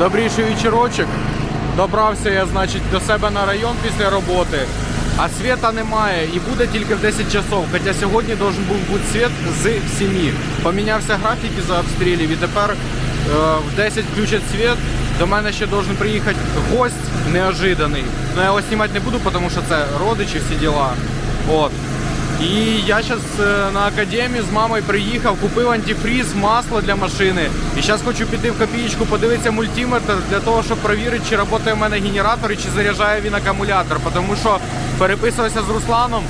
Добріший вечірочок. Добрався я, значить, до себе на район після роботи, а світа немає і буде тільки в 10 часов. Хоча сьогодні должен був бути світ з 7. Помінявся графік із-за обстрілів і тепер е, в 10 включать світ. До мене ще должен приїхати гость неожиданий. Ну я його знімати не буду, тому що це родичі всі діла. От. І я зараз на академію з мамою приїхав, купив антифріз, масло для машини. І зараз хочу піти в копієчку, подивитися мультиметр для того, щоб перевірити, чи працює в мене генератор і чи заряджає він акумулятор. Тому що переписувався з Русланом.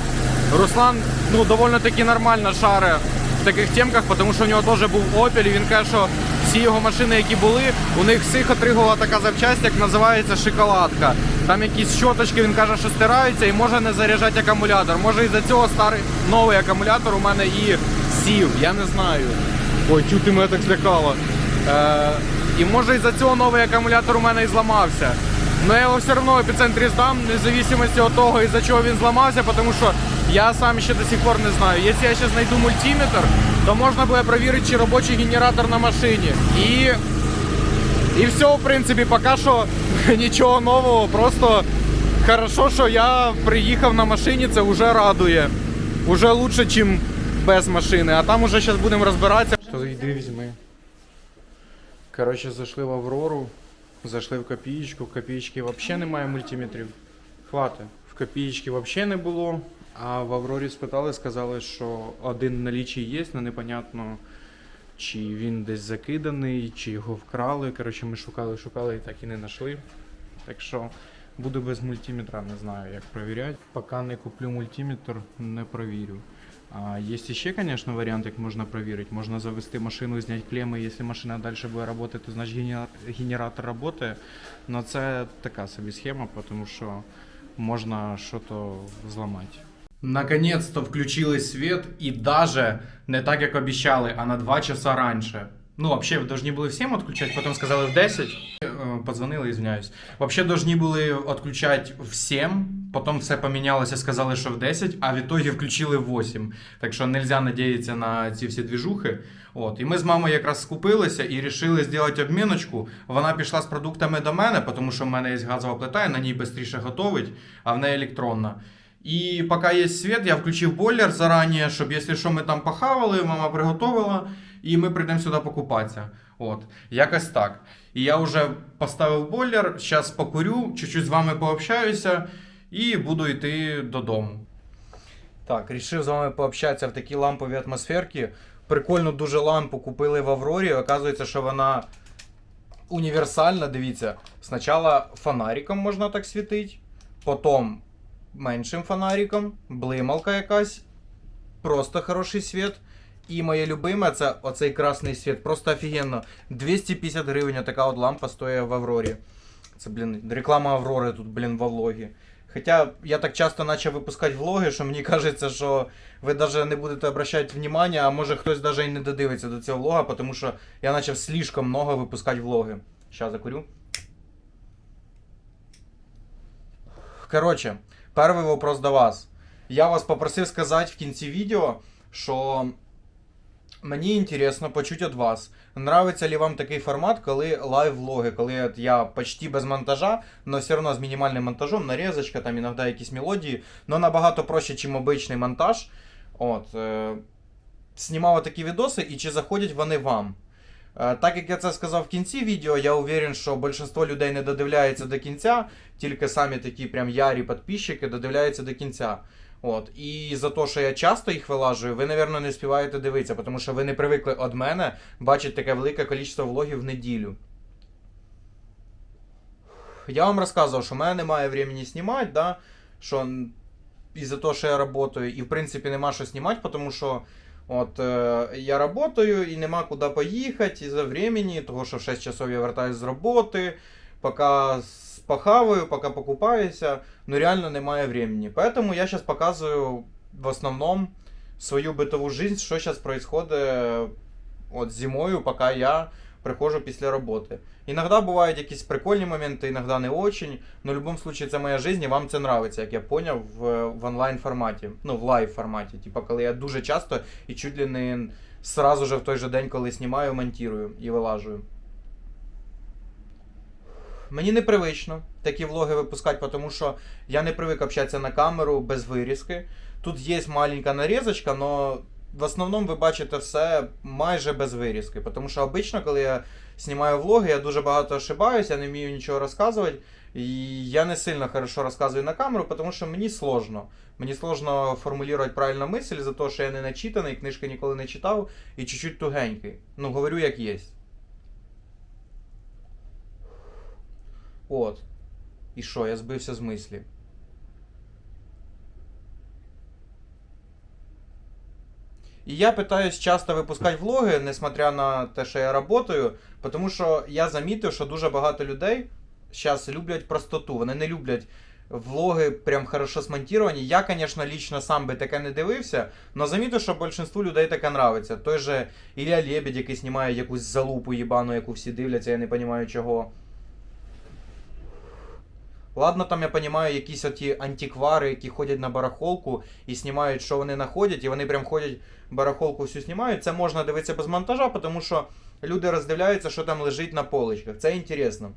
Руслан ну, доволі таки нормально шаре в таких темках, тому що в нього теж був Opel, і він каже, що всі його машини, які були, у них всіх отригувала така запчасть, як називається шоколадка. Там якісь щоточки, він каже, що стираються і може не заряджати акумулятор. Може із-за цього старий новий акумулятор у мене і сів, я не знаю. Ой, тю, ти мене так злякала. Е, і може із-за цього новий акумулятор у мене і зламався. Но я його все одно епіцентрі здам, независимості від того, із-за чого він зламався, тому що я сам ще до сих пор не знаю. Якщо я зараз знайду мультиметр, то можна буде перевірити, чи робочий генератор на машині. І і все, в принципі, поки що нічого нового. Просто хорошо, що я приїхав на машині, це вже радує. Уже лучше, ніж без машини. А там уже зараз будемо розбиратися. То йди візьми. Коротше, зайшли в Аврору, зайшли в копієчку. В копієчки взагалі немає мультиметрів. Хватить. В копієчки взагалі не було. А в Аврорі спитали, сказали, що один в є, але непонятно чи він десь закиданий, чи його вкрали. Коротше, ми шукали, шукали і так і не знайшли. Так що буду без мультиметра, не знаю, як перевіряти. Поки не куплю мультиметр, не провірю. А є ще, звісно, варіант, як можна перевірити. Можна завести машину, зняти клеми, якщо машина далі буде працювати, то значить генератор працює. Але це така собі схема, тому що можна щось зламати. Наконец-то включили свет и даже не так, як обіцяли, а на 2 часа раніше. Ну, вообще, должны були в 7 відключати, потім сказали в 10. Е, Подзвонили, извиняюсь. Вообще должны були відключати в 7, потім все помінялося, сказали, що в 10, а в итоге включили в 8. Так що нельзя надіятися на ці всі двіжухи. От. І ми з мамою якраз скупилися і вирішили зробити обміночку. Вона пішла з продуктами до мене, тому що в мене є газова плита, і на ній швидше готовить, а в неї електронна. І поки є світ, я включив бойлер зарані, щоб якщо що ми там похавали, мама приготувала, і ми прийдемо сюди покупатися. От, якось так. І я вже поставив бойлер, зараз покурю, чуть-чуть з вами пообщаюся і буду йти додому. Так, рішив з вами пообщатися в такій ламповій атмосферці. Прикольну дуже лампу купили в Аврорі. Оказується, що вона універсальна. Дивіться, спочатку фонариком можна так світити, потім меншим фонариком, блималка якась, просто хороший світ. І моє любиме це оцей красний світ. Просто офігенно. 250 гривень така от лампа стоїть в Аврорі. Це, блін, реклама Аврори тут, блін, в влогі. Хоча я так часто почав випускати влоги, що мені кажеться, що ви навіть не будете обращати внимання, а може хтось навіть і не додивиться до цього влога, тому що я почав слишком много випускати влоги. Щас закурю. Коротше, перший вопрос до вас. Я вас попросив сказати в кінці відео, що мені інтересно почути від вас. Нравиться ли вам такий формат, коли лайв-влоги, коли я почти без монтажа, але все одно з мінімальним монтажом, нарізочка, там іноді якісь мелодії, але набагато проще, ніж обичний монтаж. От, е, знімав такі відоси, і чи заходять вони вам? Е, Так як я це сказав в кінці відео, я уверен, що більшість людей не додивляється до кінця, тільки самі такі прям ярі підписчики додивляються до кінця. От. І за те, що я часто їх вилажую, ви, напевно, не співаєте дивитися, тому що ви не привикли від мене бачити таке велике кількість влогів в неділю. Я вам розказував, що в мене немає времени знімати, да? що із-за того, що я працюю, і в принципі нема що знімати, тому що от, е, я працюю і нема куди поїхати із-за времени, того що в 6 часов я вертаюсь з роботи, поки похаваю, поки покупаюся, ну реально немає времени. Поэтому я сейчас показываю в основном свою бытовую жизнь, що зараз происходит от зимою, поки я приходжу після роботи. Іногда бувають якісь прикольні моменти, іноді не очень, но в будь-якому случае це моя жизнь, і вам це нравиться, як я поняв, в, в онлайн форматі, ну в лайв форматі. Типа, коли я дуже часто і чуть ли не сразу же в той же день, коли знімаю, монтую і вилажую. Мені непривично такі влоги випускати, тому що я не привик общатися на камеру без вирізки. Тут є маленька нарізочка, але в основному ви бачите все майже без вирізки. Тому що обично, коли я знімаю влоги, я дуже багато ошибаюсь, я не вмію нічого розказувати. І я не сильно хорошо розказую на камеру, тому що мені сложно. Мені сложно формулювати правильно мисль за те, що я не начитаний, книжки ніколи не читав і чуть-чуть тугенький. Ну, говорю, як є. От. І що, я збився з мислі. І я питаюсь часто випускати влоги, несмотря на те, що я працюю, тому що я замітив, що дуже багато людей зараз люблять простоту. Вони не люблять влоги прям хорошо смонтовані. Я, звісно, лично сам би таке не дивився, але замітив, що більшинству людей таке нравиться. Той же Ілля Лебедь, який знімає якусь залупу їбану, яку всі дивляться, я не розумію чого. Ладно, там я розумію, якісь оті антиквари, які ходять на барахолку і знімають, що вони знаходять, і вони прям ходять барахолку всю знімають. Це можна дивитися без монтажа, тому що люди роздивляються, що там лежить на поличках. Це інтересно.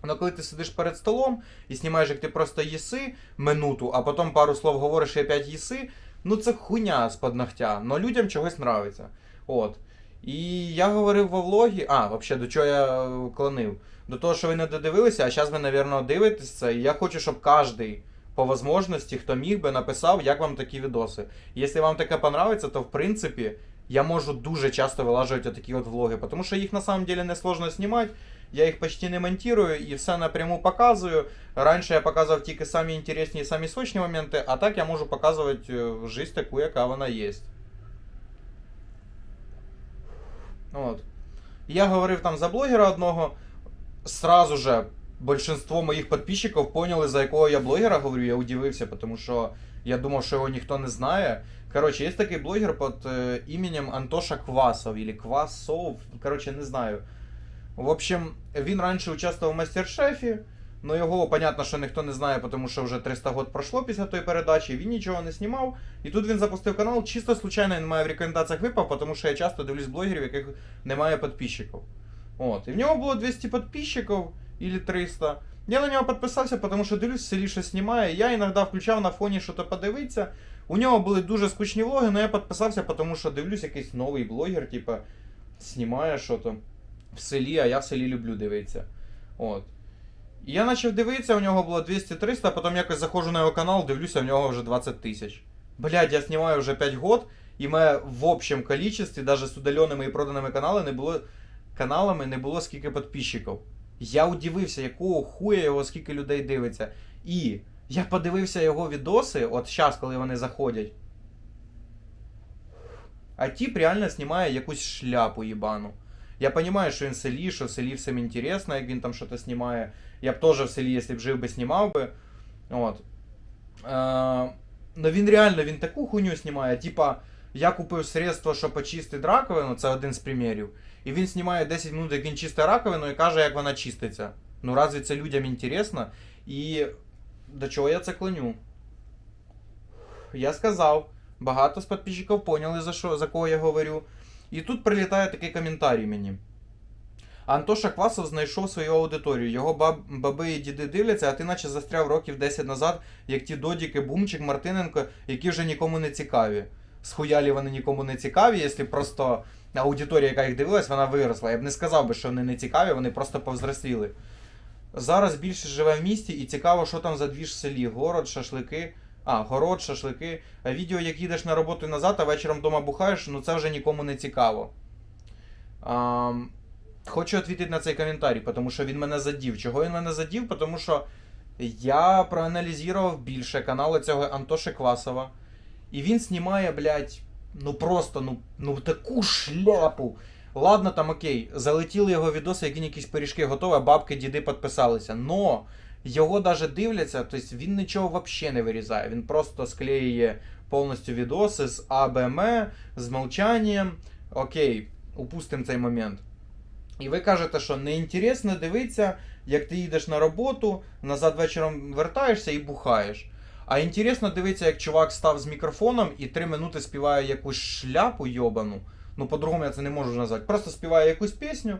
Але коли ти сидиш перед столом і знімаєш, як ти просто їси минуту, а потім пару слов говориш і опять їси, ну це хуйня з-под ногтя, але людям чогось нравиться. От. І я говорив во влогі, а, взагалі, до чого я е, клонив? До того, що ви не додивилися, а зараз ви, мабуть, дивитесь це. І я хочу, щоб кожен по можливості, хто міг би, написав, як вам такі відоси. Якщо вам таке понравиться, то в принципі я можу дуже часто вилажувати такі от влоги, тому що їх на самом деле не сложно знімати. Я їх почти не монтирую і все напряму показую. Раніше я показував тільки самі інтересні і самі сочні моменти, а так я можу показувати е, жизнь таку, яка вона є. От. Я говорив там за блогера одного. Сразу же большинство моїх підписчиків поняли, за якого я блогера говорю. Я удивився, тому що я думав, що його ніхто не знає. Короче, є такий блогер під е, іменем Антоша Квасов или Квасов. коротше, не знаю. В общем, він раніше участвував в мастер-шефі, но його, понятно, що ніхто не знає, тому що вже 300 років пройшло після тої передачі, він нічого не знімав. І тут він запустив канал, чисто случайно він має в рекомендаціях випав, тому що я часто дивлюсь блогерів, яких немає підписчиків. От. І в нього було 200 підписчиків, или 300. Я на нього підписався, тому що дивлюсь, в селі щось знімає. Я іноді включав на фоні щось подивитися. У нього були дуже скучні влоги, але я підписався, тому що дивлюсь, якийсь новий блогер, типа, знімає щось в селі, а я в селі люблю дивитися. От. Я почав дивитися, у нього було 200-300, а потім якось заходжу на його канал, дивлюся, у нього вже 20 тисяч. Блядь, я знімаю вже 5 год, і мене в общем количестві, навіть з удаленими і проданими каналами не було, каналами не було скільки підписчиків. Я удивився, якого хуя його скільки людей дивиться. І я подивився його відоси, от зараз, коли вони заходять. А тип реально знімає якусь шляпу їбану. Я розумію, що він в селі, що в селі всім інтересно, як він там щось знімає. Я б теж в селі, якщо б жив би, знімав би. От. Но він реально він таку хуйню знімає. Типа, я купив средство, щоб почистити раковину, це один з примірів. І він знімає 10 минут, як він чистить раковину і каже, як вона чиститься. Ну разве це людям інтересно? І до чого я це клоню? Я сказав, багато з підписчиків поняли, за що, за кого я говорю. І тут прилітає такий коментарій мені. Антоша Квасов знайшов свою аудиторію. Його баб, баби і діди дивляться, а ти наче застряв років 10 назад, як ті додіки, Бумчик, Мартиненко, які вже нікому не цікаві. Схуялі вони нікому не цікаві, якщо просто аудиторія, яка їх дивилась, вона виросла. Я б не сказав би, що вони не цікаві, вони просто повзросліли. Зараз більше живе в місті і цікаво, що там за двіж в селі. Город, шашлики. А, город, шашлики. А відео, як їдеш на роботу і назад, а вечором вдома бухаєш, ну це вже нікому не цікаво. А, хочу відповідати на цей коментарі, тому що він мене задів. Чого він мене задів? Тому що я проаналізував більше канали цього Антоши Квасова. І він знімає, блядь, ну просто, ну, ну таку шляпу. Ладно, там окей, залетіли його відоси, як він якісь пиріжки готові, а бабки, діди підписалися. Но його даже дивляться, тобто він нічого взагалі не вирізає. Він просто склеює повністю відоси з АБМ, з мовчанням. Окей, упустимо цей момент. І ви кажете, що неінтересно дивитися, як ти їдеш на роботу, назад вечором вертаєшся і бухаєш. А інтересно дивитися, як чувак став з мікрофоном і три минути співає якусь шляпу йобану. Ну, по-другому я це не можу назвати. Просто співає якусь пісню,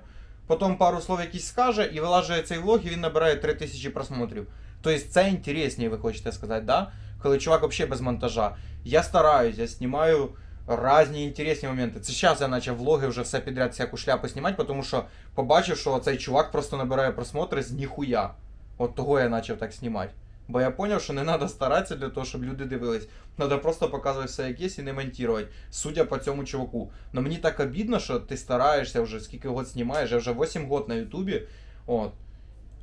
потім пару слов якісь скаже і вилажує цей влог, і він набирає 3000 просмотрів. Тобто це інтересніше, ви хочете сказати, да? Коли чувак взагалі без монтажа. Я стараюсь, я знімаю різні інтересні моменти. Це зараз я почав влоги вже все підряд всяку шляпу знімати, тому що побачив, що цей чувак просто набирає просмотри з ніхуя. От того я почав так знімати. Бо я зрозумів, що не треба старатися для того, щоб люди дивились. Треба просто показувати все як є і не монтувати, судя по цьому чуваку. Но мені так обідно, що ти стараєшся вже скільки год знімаєш, я вже 8 год на Ютубі. От.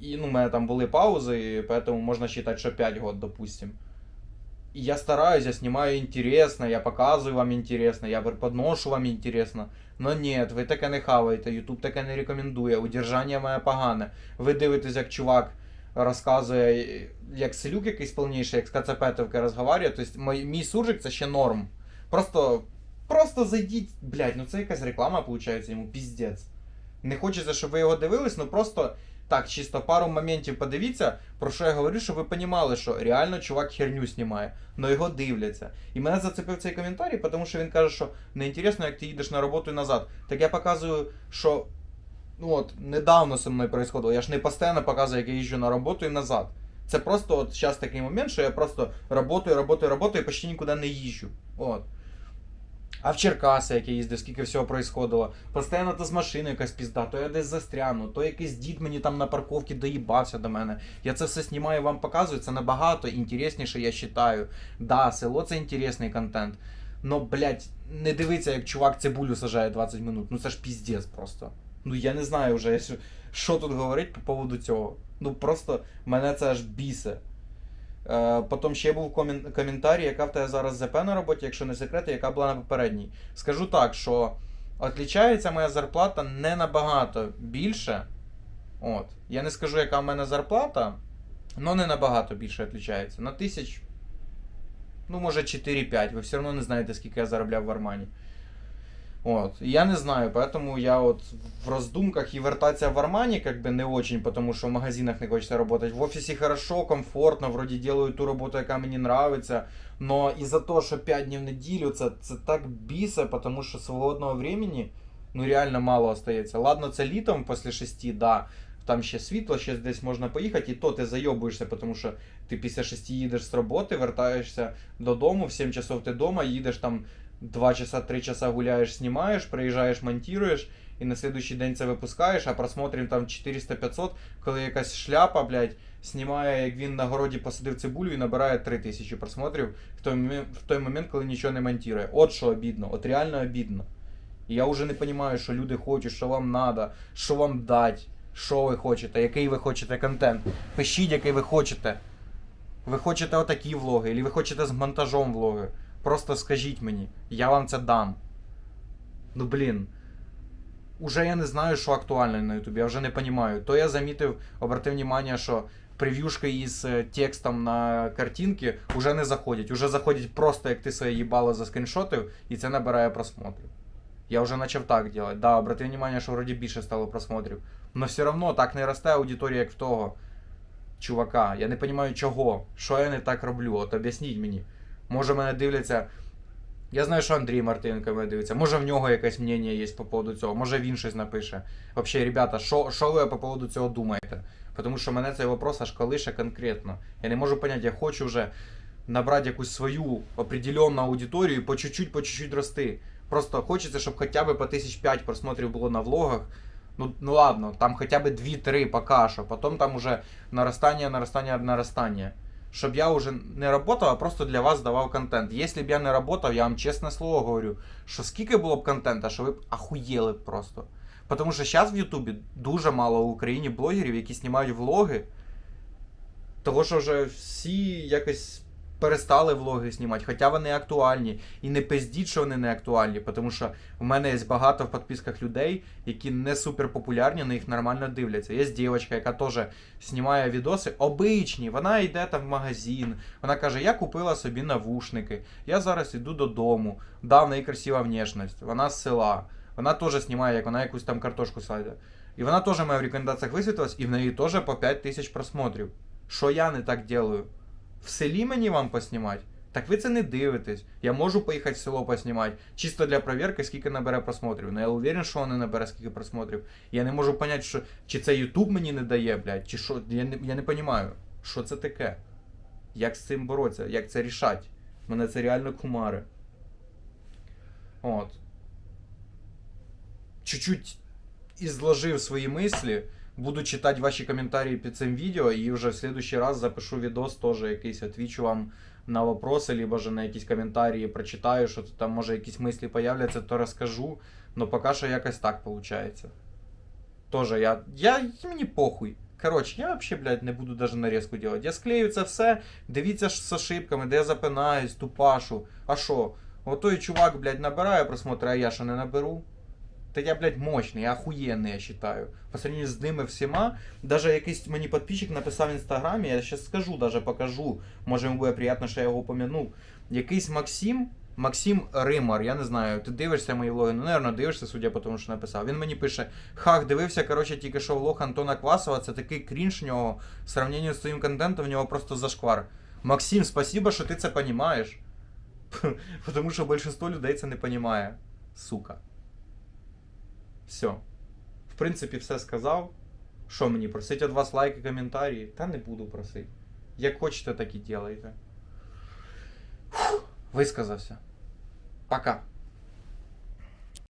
І ну, у мене там були паузи, і поэтому можна вважати, що 5 год, допустим. И я стараюсь, я снимаю интересно, я показываю вам интересно, я преподношу вам интересно. Но нет, ви таке не хаваєте, Ютуб таке не рекомендує, удержання моє погане. Ви дивитесь, як чувак розказує, як селюк якийсь повніший, як з Кацапетовки розговорює. Тобто мій, мій суржик це ще норм. Просто, просто зайдіть, блядь, ну це якась реклама, виходить, йому піздець. Не хочеться, щоб ви його дивились, ну просто так, чисто пару моментів подивіться, про що я говорю, щоб ви понімали, що реально чувак херню знімає, но його дивляться. І мене зацепив цей коментарій, тому що він каже, що неінтересно, як ти їдеш на роботу і назад. Так я показую, що ну от недавно зі мною происходило. Я ж не постійно показую, як я їжджу на роботу і назад. Це просто от зараз такий момент, що я просто работаю, работаю, работаю і почти нікуди не їжджу. От. А в Черкаси, як я їздив, скільки всього происходило. Постійно то з машиною якась пізда, то я десь застряну, то якийсь дід мені там на парковці доїбався до мене. Я це все знімаю, вам показую, це набагато інтересніше, я вважаю. Да, село це інтересний контент. Но, блядь, не дивиться, як чувак цибулю сажає 20 минут. Ну це ж піздець просто. Ну я не знаю вже, що- тут говорити по поводу цього. Ну просто мене це аж бісе. Е, Потім ще був комін- коментарій, яка в тебе зараз ЗП на роботі, якщо не секрет, яка була на попередній. Скажу так, що отлічається моя зарплата не набагато більше. От. Я не скажу, яка в мене зарплата, але не набагато більше отлічається. На тисяч, ну, може 4-5. Ви все одно не знаєте, скільки я заробляв в Армані. От. І Я не знаю, поэтому я от в роздумках і вертатися в Армані как бы не очень, потому що в магазинах не хочеться работать. В офісі хорошо, комфортно, вроді делаю ту роботу, яка мені нравиться. Но із-за того, що 5 днів в неділю, це, це так бісе, тому що свободного времени ну реально мало остається. Ладно, це літом після 6, да. Там ще світло, ще десь можна поїхати, і то ти зайобуєшся, тому що ти після 6 їдеш з роботи, вертаєшся додому, в 7 часов ти вдома, їдеш там 2 часа, 3 часа гуляєш, знімаєш, приїжджаєш, монтуєш, і на следующий день це випускаєш, а просмотрів там 400-500, коли якась шляпа, блядь, знімає, як він на городі посадив цибулю і набирає 3000 просмотрів в той, в той момент, коли нічого не монтує. От що обідно, от реально обідно. І я вже не розумію, що люди хочуть, що вам треба, що вам дать, що ви хочете, який ви хочете контент. Пишіть, який ви хочете. Ви хочете отакі влоги, або ви хочете з монтажом влоги. Просто скажіть мені, я вам це дам. Ну блін. Уже я не знаю, що актуально на Ютубі, я вже не розумію. То я замітив, обратив внимание, що прев'юшки із е, текстом на картинки вже не заходять. Уже заходять просто, як ти своє їбало заскріншотив, і це набирає просмотрів. Я вже почав так делать. Да, обратив внимание, що вроді більше стало просмотрів. Но все одно так не росте аудиторія, як в того чувака. Я не розумію чого. Що я не так роблю? От об'ясніть мені. Може мене дивляться. Я знаю, що Андрій Мартиненко мене дивиться. Може в нього якесь мнення є по поводу цього, може він щось напише. Взагалі, ребята, що, що ви по поводу цього думаєте? Тому що мене цей вопрос аж колише конкретно. Я не можу поняти, я хочу вже набрати якусь свою определенну аудиторію і по чуть-чуть, по чуть-чуть рости. Просто хочеться, щоб хоча б по тисяч п'ять просмотрів було на влогах. Ну, ну ладно, там хоча б 2-3 пока що, потім там уже наростання, наростання, наростання. Щоб я уже не работав, а просто для вас давав контент. Якщо б я не работав, я вам чесне слово говорю, що скільки було б контента, что ви б ахуєли б просто. Потому що зараз в Ютубі дуже мало в Україні блогерів, які знімають влоги. Того, що вже всі якось перестали влоги знімати, хоча вони актуальні. І не пиздіть, що вони не актуальні, тому що в мене є багато в підписках людей, які не супер популярні, але їх нормально дивляться. Є дівчинка, яка теж знімає відоси обичні. Вона йде там в магазин. Вона каже: Я купила собі навушники, я зараз іду додому. Да, в неї красива внешність, вона з села. Вона теж знімає, як вона якусь там картошку садить. І вона теж в моїх рекомендаціях висвітлилась, і в неї теж по 5 тисяч просмотрів. Що я не так делаю? В селі мені вам поснімати? Так ви це не дивитесь. Я можу поїхати в село поснімати, чисто для перевірки, скільки набере просмотрів. Ну я уверен, що воно набере скільки просмотрів. Я не можу поняти, що чи це YouTube мені не дає, блядь, чи що. Я не, я не розумію, що це таке. Як з цим боротися, як це рішати. Мене це реально кумари. От. Чуть-чуть изложив свої мислі. Буду читати ваші коментарі під цим відео і вже в следующий раз запишу відос, теж якийсь отвічу вам на вопроси, либо же на якісь коментарі прочитаю, що там може якісь мислі появляться, то розкажу. Но поки що якось так виходить. Тоже я. Я. Мені похуй. Коротше, я вообще, блядь, не буду даже нарезку делать. Я склею це все, дивіться з ошибками, де я запинаюсь, тупашу. А що? Отой чувак, блядь, набирає просмотри, а я що не наберу? Та я, блядь, мощний, я охуєнний, я считаю. По сравнению з ними всіма, даже якийсь мені підписчик написав в інстаграмі, я зараз скажу, даже покажу. Може йому буде приємно, що я його помянув. Якийсь Максим, Максим Римар, я не знаю, ти дивишся мої влоги, ну, наверное, дивишся, судя по тому, що написав. Він мені пише: Хах, дивився, коротше, тільки що влог Антона Квасова, це такий крінж в нього, в сравнению з твоїм контентом, в нього просто зашквар. Максим, спасибо, що ти це розумієш. Тому що більшість людей це не розуміє. Сука. Все. В принципі, все сказав. Що мені просить від вас лайки, коментарі? Та не буду просити. Як хочете, так і ділайте. Висказався. Пока.